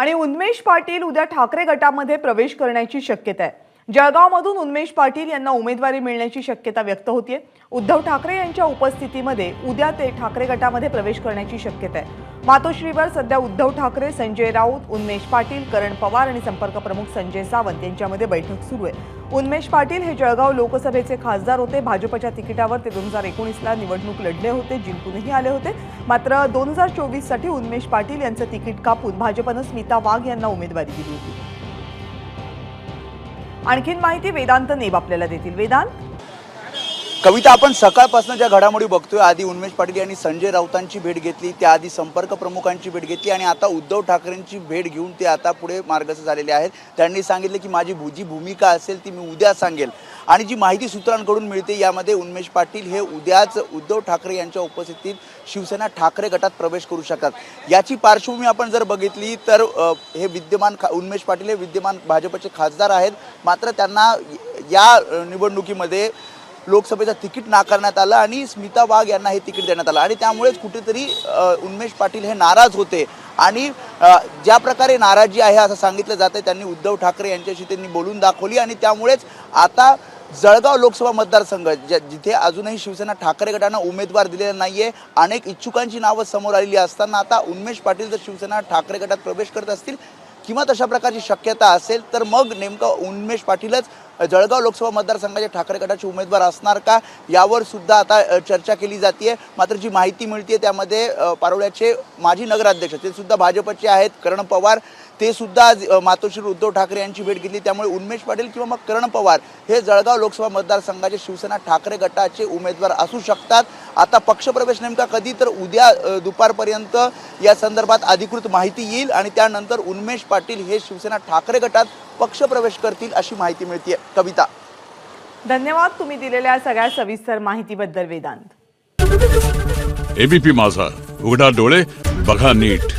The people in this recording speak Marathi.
आणि उन्मेष पाटील उद्या ठाकरे गटामध्ये प्रवेश करण्याची शक्यता आहे. जळगावमधून उन्मेश पाटील यांना उमेदवारी मिळण्याची शक्यता व्यक्त होतीये. उद्धव ठाकरे यांच्या उपस्थितीमध्ये उद्या ते ठाकरे गटामध्ये प्रवेश करण्याची शक्यता आहे. मातोश्रीवर सध्या उद्धव ठाकरे संजय राऊत उन्मेश पाटील करण पवार आणि संपर्क प्रमुख संजय सावंत यांच्यामध्ये बैठक सुरू आहे. उन्मेश पाटील हे जळगाव लोकसभेचे खासदार होते. भाजपच्या तिकिटावर ते दोन हजार एकोणीसला निवडणूक लढले होते जिंकूनही आले होते. मात्र दोन हजार चोवीससाठी उन्मेश पाटील यांचं तिकीट कापून भाजपनं स्मिता वाघ यांना उमेदवारी दिली होती. आणखीन माहिती वेदांत नेब आपल्याला देतील. वेदांत? कविता आपण सकाळपासून ज्या घडामोडी बघतोय आधी उन्मेश पाटील यांनी संजय राऊतांची भेट घेतली त्याआधी संपर्क प्रमुखांची भेट घेतली आणि आता उद्धव ठाकरेंची भेट घेऊन ते आता पुढे मार्गस्थ झालेले आहेत. त्यांनी सांगितले की माझी जी भूमिका असेल ती मी उद्या सांगेल आणि जी माहिती सूत्रांकडून मिळते यामध्ये उन्मेश पाटील हे उद्याच उद्धव ठाकरे यांच्या उपस्थितीत शिवसेना ठाकरे गटात प्रवेश करू शकतात. याची पार्श्वभूमी आपण जर बघितली तर हे विद्यमान खा उन्मेश पाटील हे विद्यमान भाजपचे खासदार आहेत. मात्र त्यांना या निवडणुकीमध्ये लोकसभेचं तिकीट नाकारण्यात आलं आणि स्मिता वाघ यांना हे तिकीट देण्यात आलं. आणि त्यामुळेच कुठेतरी उन्मेश उन्मेष पाटील हे नाराज होते. आणि ज्या प्रकारे नाराजी आहे असं सांगितलं जातं त्यांनी उद्धव ठाकरे यांच्याशी त्यांनी बोलून दाखवली. आणि त्यामुळेच आता जळगाव लोकसभा मतदारसंघ ज्या जिथे अजूनही शिवसेना ठाकरे गटानं उमेदवार दिलेला नाहीये अनेक इच्छुकांची नावं समोर आलेली असताना आता उन्मेष पाटील जर शिवसेना ठाकरे गटात प्रवेश करत असतील किंवा तशा प्रकारची शक्यता असेल तर मग नेमकं उन्मेष पाटीलच जळगाव लोकसभा मतदारसंघाचे ठाकरे गटाचे उमेदवार असणार का? यावर सुद्धा आता चर्चा केली जाते मात्र जी माहिती मिळते त्यामध्ये पारोळ्याचे माजी नगराध्यक्ष ते सुद्धा भाजपचे आहेत करण पवार. ते सुद्धा आज मातोश्री उद्धव ठाकरे यांची भेट घेतली. त्यामुळे उन्मेष पाटील किंवा मग करण पवार हे जळगाव लोकसभा मतदारसंघाचे शिवसेना ठाकरे गटाचे उमेदवार असू शकतात. आता पक्षप्रवेश नेमका कधी तर उद्या दुपारपर्यंत या संदर्भात अधिकृत माहिती येईल आणि त्यानंतर उन्मेष पाटील हे शिवसेना ठाकरे गटात पक्षप्रवेश करतील अशी माहिती मिळते कविता. धन्यवाद तुम्ही दिलेल्या सगळ्या सविस्तर माहितीबद्दल वेदांत. एबीपी माझा. उघडा डोळे बघा नीट.